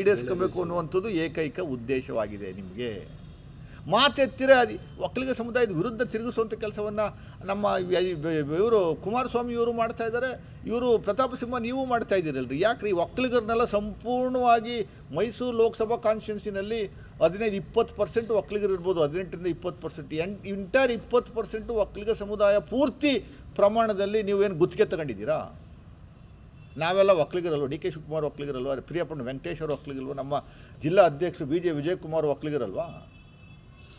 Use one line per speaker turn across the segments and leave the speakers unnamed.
ಈಡೇರಿಸ್ಕೋಬೇಕು ಅನ್ನುವಂಥದ್ದು ಏಕೈಕ ಉದ್ದೇಶವಾಗಿದೆ ನಿಮಗೆ. ಮಾತೆತ್ತಿರ ಅದು ಒಕ್ಕಲಿಗ ಸಮುದಾಯದ ವಿರುದ್ಧ ತಿರುಗಿಸುವಂಥ ಕೆಲಸವನ್ನು ನಮ್ಮ ಇವರು ಕುಮಾರಸ್ವಾಮಿ ಇವರು ಮಾಡ್ತಾ ಇದ್ದಾರೆ. ಇವರು ಪ್ರತಾಪ ಸಿಂಹ ನೀವು ಮಾಡ್ತಾ ಇದ್ದೀರಲ್ರಿ. ರೀ ಒಕ್ಕಲಿಗರನ್ನೆಲ್ಲ ಸಂಪೂರ್ಣವಾಗಿ ಮೈಸೂರು ಲೋಕಸಭಾ ಕಾನ್ಸ್ಟಿಟ್ಯೂನ್ಸಿನಲ್ಲಿ ಹದಿನೈದು ಇಪ್ಪತ್ತು ಪರ್ಸೆಂಟ್ ಒಕ್ಕಲಿಗರು ಇರ್ಬೋದು. ಹದಿನೆಂಟರಿಂದ ಇಪ್ಪತ್ತು ಪರ್ಸೆಂಟ್. ಎನ್ ಇಂಟರ್ ಇಪ್ಪತ್ತು ಪರ್ಸೆಂಟು ಒಕ್ಕಲಿಗ ಸಮುದಾಯ ಪೂರ್ತಿ ಪ್ರಮಾಣದಲ್ಲಿ ನೀವೇನು ಗುತ್ತಿಗೆ ತಗೊಂಡಿದ್ದೀರಾ? ನಾವೆಲ್ಲ ಒಕ್ಕಲಿಗರಲ್ವ? ಡಿ ಕೆ ಶಿವಕುಮಾರ್ ಒಕ್ಕಲಿಗರಲ್ವ? ಪ್ರಿಯಪಣ್ಣ ವೆಂಕಟೇಶ್ವರ ಒಕ್ಕಲಿಗಲ್ವ ನಮ್ಮ ಜಿಲ್ಲಾ ಅಧ್ಯಕ್ಷರು ಬಿ ಜೆ ವಿಜಯಕುಮಾರ್ ಒಕ್ಕಲಿಗರಲ್ವಾ?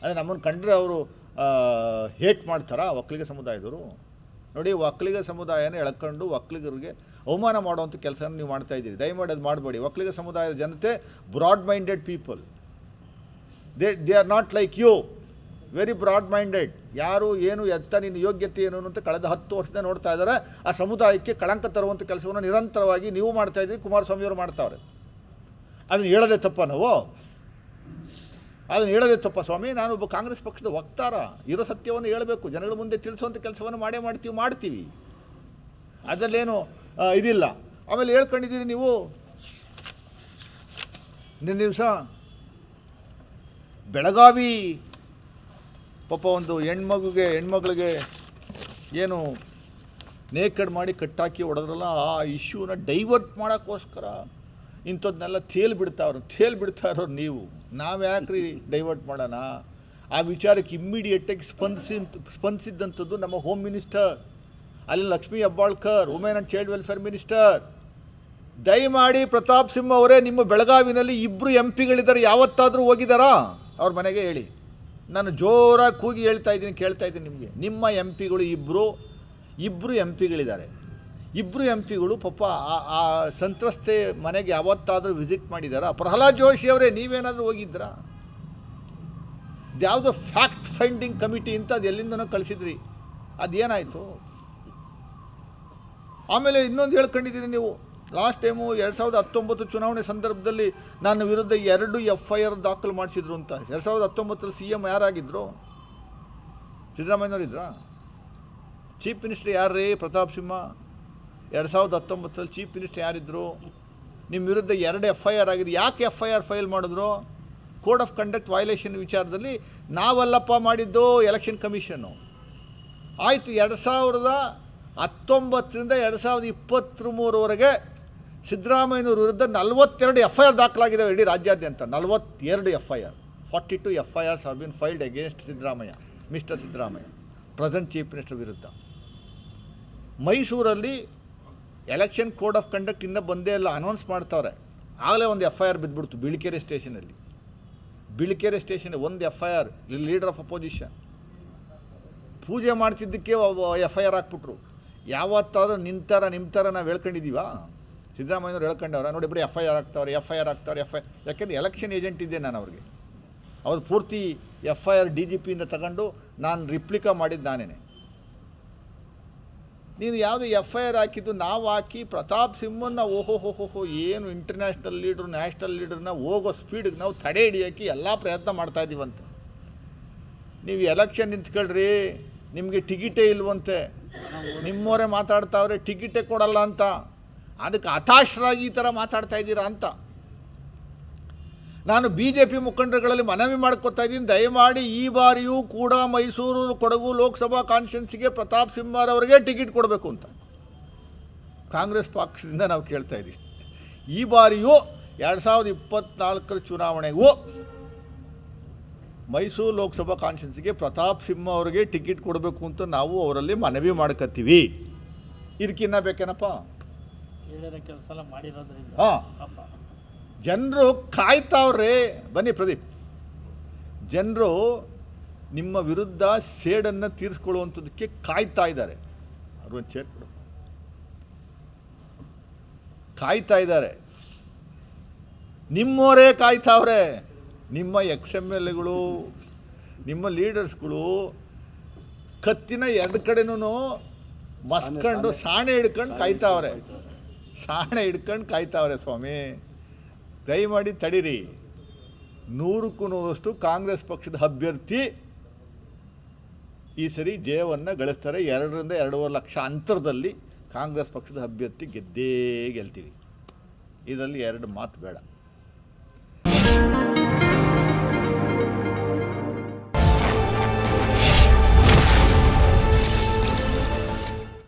ಅದೇ ನಮ್ಮನ್ನು ಕಂಡ್ರೆ ಅವರು ಹೇಟ್ ಮಾಡ್ತಾರಾ ಒಕ್ಕಲಿಗ ಸಮುದಾಯದವರು? ನೋಡಿ, ಒಕ್ಕಲಿಗ ಸಮುದಾಯನ ಎಳ್ಕೊಂಡು ಒಕ್ಕಲಿಗರಿಗೆ ಅವಮಾನ ಮಾಡುವಂಥ ಕೆಲಸ ನೀವು ಮಾಡ್ತಾ ಇದ್ದೀರಿ. ದಯಮಾಡಿ ಅದು ಮಾಡಬೇಡಿ. ಒಕ್ಕಲಿಗ ಸಮುದಾಯದ ಜನತೆ broad minded people they they are not like you very broad minded ಯಾರು ಏನು ಎತ್ತ ನಿನ್ನ ಯೋಗ್ಯತೆ ಏನು ಅಂತ ಕಳೆದ ಹತ್ತು ವರ್ಷದಿಂದ ನೋಡ್ತಾ ಇದ್ದಾರೆ. ಆ ಸಮುದಾಯಕ್ಕೆ ಕಳಂಕ ತರುವಂಥ ಕೆಲಸವನ್ನು ನಿರಂತರವಾಗಿ ನೀವು ಮಾಡ್ತಾ ಇದ್ದೀರಿ ಕುಮಾರಸ್ವಾಮಿಯವರು ಮಾಡ್ತಾವ್ರೆ. ಅದನ್ನು ಹೇಳದೆ ತಪ್ಪ ನಾವು? ಅದನ್ನು ಹೇಳದೆ ತಪ್ಪ ಸ್ವಾಮಿ? ನಾನು ಒಬ್ಬ ಕಾಂಗ್ರೆಸ್ ಪಕ್ಷದ ವಕ್ತಾರ. ಇರೋ ಸತ್ಯವನ್ನು ಹೇಳಬೇಕು. ಜನಗಳ ಮುಂದೆ ತಿಳಿಸುವಂಥ ಕೆಲಸವನ್ನು ಮಾಡೇ ಮಾಡ್ತೀವಿ ಮಾಡ್ತೀವಿ. ಅದರಲ್ಲೇನು ಇದಿಲ್ಲ. ಆಮೇಲೆ ಹೇಳ್ಕೊಂಡಿದ್ದೀರಿ ನೀವು, ನಿನ್ನ ದಿವಸ ಬೆಳಗಾವಿ ಪಾಪ ಒಂದು ಹೆಣ್ಮಗುಗೆ, ಹೆಣ್ಮಗಳಿಗೆ ಏನು ನೇಕಡ್ ಮಾಡಿ ಕಟ್ಟಾಕಿ ಹೊಡೆದ್ರಲ್ಲ, ಆ ಇಶ್ಯೂನ ಡೈವರ್ಟ್ ಮಾಡೋಕ್ಕೋಸ್ಕರ ಇಂಥದ್ದನ್ನೆಲ್ಲ ತೇಲ್ ಬಿಡ್ತಾವ್ರು. ತೇಲ್ ಬಿಡ್ತಾ ಇರೋರು ನೀವು. ನಾವು ಯಾಕ್ರಿ ಡೈವರ್ಟ್ ಮಾಡೋಣ? ಆ ವಿಚಾರಕ್ಕೆ ಇಮ್ಮಿಡಿಯೇಟಾಗಿ ಸ್ಪಂದಿಸಿ ಸ್ಪಂದಿಸಿದ್ದಂಥದ್ದು ನಮ್ಮ ಹೋಮ್ ಮಿನಿಸ್ಟರ್ ಅಲ್ಲಿ Lakshmi Hebbalkar women and child welfare minister ದಯಮಾಡಿ ಪ್ರತಾಪ್ ಸಿಂಹ ಅವರೇ, ನಿಮ್ಮ ಬೆಳಗಾವಿನಲ್ಲಿ ಇಬ್ಬರು ಎಂ ಪಿಗಳಿದ್ದಾರೆ ಯಾವತ್ತಾದರೂ ಹೋಗಿದ್ದಾರಾ? ಅವ್ರ ಮನೆಗೆ ಹೇಳಿ. ನಾನು ಜೋರಾಗಿ ಕೂಗಿ ಹೇಳ್ತಾ ಇದ್ದೀನಿ, ಕೇಳ್ತಾ ಇದ್ದೀನಿ ನಿಮಗೆ. ನಿಮ್ಮ ಎಂ ಪಿಗಳು ಇಬ್ಬರು ಇಬ್ಬರು ಎಂ ಪಿಗಳಿದ್ದಾರೆ ಇಬ್ಬರು ಎಂ ಪಿಗಳು ಪಾಪ ಆ- ಸಂತ್ರಸ್ತೆ ಮನೆಗೆ ಯಾವತ್ತಾದರೂ ವಿಸಿಟ್ ಮಾಡಿದಾರಾ ಪ್ರಹ್ಲಾದ್ ಜೋಶಿ ಅವರೇ, ನೀವೇನಾದರೂ ಹೋಗಿದ್ರಾ? ಯಾವುದೋ ಫ್ಯಾಕ್ಟ್ ಫೈಂಡಿಂಗ್ ಕಮಿಟಿ ಅಂತ ಅದು ಎಲ್ಲಿಂದನೋ ಕಳಿಸಿದ್ರಿ. ಅದೇನಾಯಿತು? ಆಮೇಲೆ ಇನ್ನೊಂದು ಹೇಳ್ಕೊಂಡಿದ್ದೀರಿ ನೀವು. ಲಾಸ್ಟ್ ಟೈಮು ಎರಡು ಸಾವಿರದ ಹತ್ತೊಂಬತ್ತು ಚುನಾವಣೆ ಸಂದರ್ಭದಲ್ಲಿ ನನ್ನ ವಿರುದ್ಧ ಎರಡು ಎಫ್ ಐ ಆರ್ ದಾಖಲು ಮಾಡಿಸಿದ್ರು ಅಂತ. ಎರಡು ಸಾವಿರದ ಹತ್ತೊಂಬತ್ತರಲ್ಲಿ ಸಿ ಎಂ ಯಾರಾಗಿದ್ದರು ಸಿದ್ದರಾಮಯ್ಯನವ್ರು ಇದ್ರಾ ಚೀಫ್ ಮಿನಿಸ್ಟರ್ ಯಾರು ರೀ ಪ್ರತಾಪ್ ಸಿಂಹ. ಎರಡು ಸಾವಿರದ ಹತ್ತೊಂಬತ್ತರಲ್ಲಿ ಚೀಫ್ ಮಿನಿಸ್ಟರ್ ಯಾರಿದ್ದರು ನಿಮ್ಮ ವಿರುದ್ಧ ಎರಡು ಎಫ್ ಐ ಆರ್ ಆಗಿದೆ. ಯಾಕೆ ಎಫ್ ಐ ಆರ್ ಫೈಲ್ ಮಾಡಿದ್ರು? ಕೋಡ್ ಆಫ್ ಕಂಡಕ್ಟ್ ವೈಲೇಷನ್ ವಿಚಾರದಲ್ಲಿ ನಾವಲ್ಲಪ್ಪ ಮಾಡಿದ್ದು ಎಲೆಕ್ಷನ್ ಕಮಿಷನ್ನು. ಆಯಿತು, ಎರಡು ಸಾವಿರದ ಹತ್ತೊಂಬತ್ತರಿಂದ ಎರಡು ಸಾವಿರದ ಇಪ್ಪತ್ತ್ರ ಮೂರವರೆಗೆ ಸಿದ್ದರಾಮಯ್ಯನವ್ರ ವಿರುದ್ಧ ನಲವತ್ತೆರಡು ಎಫ್ ಐ ಆರ್ ದಾಖಲಾಗಿದ್ದಾವೆ ಇಡೀ ರಾಜ್ಯಾದ್ಯಂತ. ನಲವತ್ತೆರಡು F I R forty two F I Rs have been filed against Siddaramaiah, mister Siddaramaiah present chief minister ವಿರುದ್ಧ. ಮೈಸೂರಲ್ಲಿ ಎಲೆಕ್ಷನ್ ಕೋಡ್ ಆಫ್ ಕಂಡಕ್ಟ್ ಇಂದ ಬಂದೇ ಎಲ್ಲ ಅನೌನ್ಸ್ ಮಾಡ್ತಾವ್ರೆ. ಆಗಲೇ ಒಂದು ಎಫ್ ಐ ಆರ್ ಬಿದ್ದುಬಿಡ್ತು ಬಿಳಿಕೆರೆ ಸ್ಟೇಷನಲ್ಲಿ ಬಿಳಿಕೆರೆ ಸ್ಟೇಷನ್ ಒಂದು F I R leader of opposition ಪೂಜೆ ಮಾಡ್ತಿದ್ದಕ್ಕೆ ಎಫ್ ಐ ಆರ್ ಹಾಕ್ಬಿಟ್ರು. ಯಾವತ್ತಾದ್ರೂ ನಿಂತಾರ ನಿಮ್ಮ ಥರ ನಾವು ಹೇಳ್ಕೊಂಡಿದ್ದೀವಾ ಸಿದ್ದರಾಮಯ್ಯವ್ರು ಹೇಳ್ಕೊಂಡವ್ರ, ನೋಡಿ ಬಿಡಿ ಎಫ್ ಐ ಆರ್ ಆಗ್ತಾವ್ರೆ ಎಫ್ ಐ ಆರ್ ಆಗ್ತಾವ್ರೆ ಎಫ್ ಐ ಯಾಕೆಂದರೆ ಎಲೆಕ್ಷನ್ ಏಜೆಂಟ್ ಇದ್ದೆ ನಾನು ಅವ್ರಿಗೆ. ಅವ್ರು ಪೂರ್ತಿ F I R D G ಪಿಯಿಂದ ತಗೊಂಡು ನಾನು ರಿಪ್ಲಿಕಾ ಮಾಡಿದ್ದು ನಾನೇ ನೀನು ಯಾವುದೇ ಎಫ್ ಐ ಆರ್ ಹಾಕಿದ್ದು ನಾವು ಹಾಕಿ ಪ್ರತಾಪ್ ಸಿಂಹನ್ನ ಓಹೋ ಹೋ ಹೋ ಏನು ಇಂಟರ್ನ್ಯಾಷನಲ್ ಲೀಡ್ರು ನ್ಯಾಷನಲ್ ಲೀಡ್ರನ್ನ ಹೋಗೋ ಸ್ಪೀಡ್ಗೆ ನಾವು ತಡೆ ಹಿಡಿಯೋಕ್ಕೆ ಎಲ್ಲ ಪ್ರಯತ್ನ ಮಾಡ್ತಾ ಇದ್ದೀವಂತೆ ನೀವು ಎಲೆಕ್ಷನ್ ನಿಂತ್ಕೊಳ್ರಿ, ನಿಮಗೆ ಟಿಕೆಟೇ ಇಲ್ವಂತೆ. ನಿಮ್ಮವರೇ ಮಾತಾಡ್ತಾವ್ರೆ ಟಿಕೆಟೇ ಕೊಡಲ್ಲ ಅಂತ. ಅದಕ್ಕೆ ಹತಾಶರಾಗಿ ಈ ಥರ ಮಾತಾಡ್ತಾ ಇದ್ದೀರಾ ಅಂತ. ನಾನು ಬಿ ಜೆ ಪಿ ಮುಖಂಡರುಗಳಲ್ಲಿ ಮನವಿ ಮಾಡ್ಕೊತಾ ಇದ್ದೀನಿ. ದಯಮಾಡಿ ಈ ಬಾರಿಯೂ ಕೂಡ ಮೈಸೂರು ಕೊಡಗು ಲೋಕಸಭಾ ಕಾನ್ಸ್ಟಿಟ್ಯೂನ್ಸಿಗೆ ಪ್ರತಾಪ್ ಸಿಂಹರವರಿಗೆ ಟಿಕೆಟ್ ಕೊಡಬೇಕು ಅಂತ. ಕಾಂಗ್ರೆಸ್ ಪಕ್ಷದಿಂದ ನಾವು ಕೇಳ್ತಾ ಇದ್ದೀವಿ. ಈ ಬಾರಿಯೂ ಎರಡು ಸಾವಿರದ ಇಪ್ಪತ್ನಾಲ್ಕರ ಚುನಾವಣೆಗೂ ಮೈಸೂರು ಲೋಕಸಭಾ ಕಾನ್ಸ್ಟಿಟ್ಯೂನ್ಸಿಗೆ ಪ್ರತಾಪ್ ಸಿಂಹ ಅವರಿಗೆ ಟಿಕೆಟ್ ಕೊಡಬೇಕು ಅಂತ ನಾವು ಅವರಲ್ಲಿ ಮನವಿ ಮಾಡ್ಕತ್ತೀವಿ. ಇದಕ್ಕಿನ್ನ ಬೇಕೇನಪ್ಪ?
ಹೇಳಿರೋ ಕೆಲಸ ಎಲ್ಲ ಮಾಡಿರೋದ್ರಿಂದ
ಹಾಂ.
ಪಾಪ.
ಜನರು ಕಾಯ್ತಾವ್ರೆ. ಬನ್ನಿ ಪ್ರದೀಪ್. ಜನರು ನಿಮ್ಮ ವಿರುದ್ಧ ಸೇಡನ್ನು ತೀರಿಸ್ಕೊಳ್ಳುವಂಥದ್ದಕ್ಕೆ ಕಾಯ್ತಾ ಇದ್ದಾರೆ. ಅವ್ರು ಒಂದು ಚೇರ್ ಕೊಡು. ಕಾಯ್ತಾ ಇದ್ದಾರೆ. ನಿಮ್ಮವರೇ ಕಾಯ್ತಾವ್ರೆ. ನಿಮ್ಮ ಎಕ್ಸ್ ಎಂ ಎಲ್ ಎಗಳು ನಿಮ್ಮ ಲೀಡರ್ಸ್ಗಳು ಕತ್ತಿನ ಎರಡು ಕಡೆನೂ ಮಸ್ಕೊಂಡು ಸಾಣೆ. ಹಿಡ್ಕೊಂಡು ಕಾಯ್ತಾವ್ರೆ. ಸಾಣೆ ಹಿಡ್ಕೊಂಡು ಕಾಯ್ತಾವ್ರೆ ಸ್ವಾಮಿ. ದಯಮಾಡಿ ತಡೀರಿ. ನೂರಕ್ಕೂ ನೂರಷ್ಟು ಕಾಂಗ್ರೆಸ್ ಪಕ್ಷದ ಅಭ್ಯರ್ಥಿ ಈ ಸರಿ ಜಯವನ್ನು ಗಳಿಸ್ತಾರೆ. ಎರಡರಿಂದ ಎರಡೂವರೆ ಲಕ್ಷ ಅಂತರದಲ್ಲಿ ಕಾಂಗ್ರೆಸ್ ಪಕ್ಷದ ಅಭ್ಯರ್ಥಿ ಗೆದ್ದೇ ಗೆಲ್ತೀವಿ. ಇದರಲ್ಲಿ ಎರಡು ಮಾತು ಬೇಡ.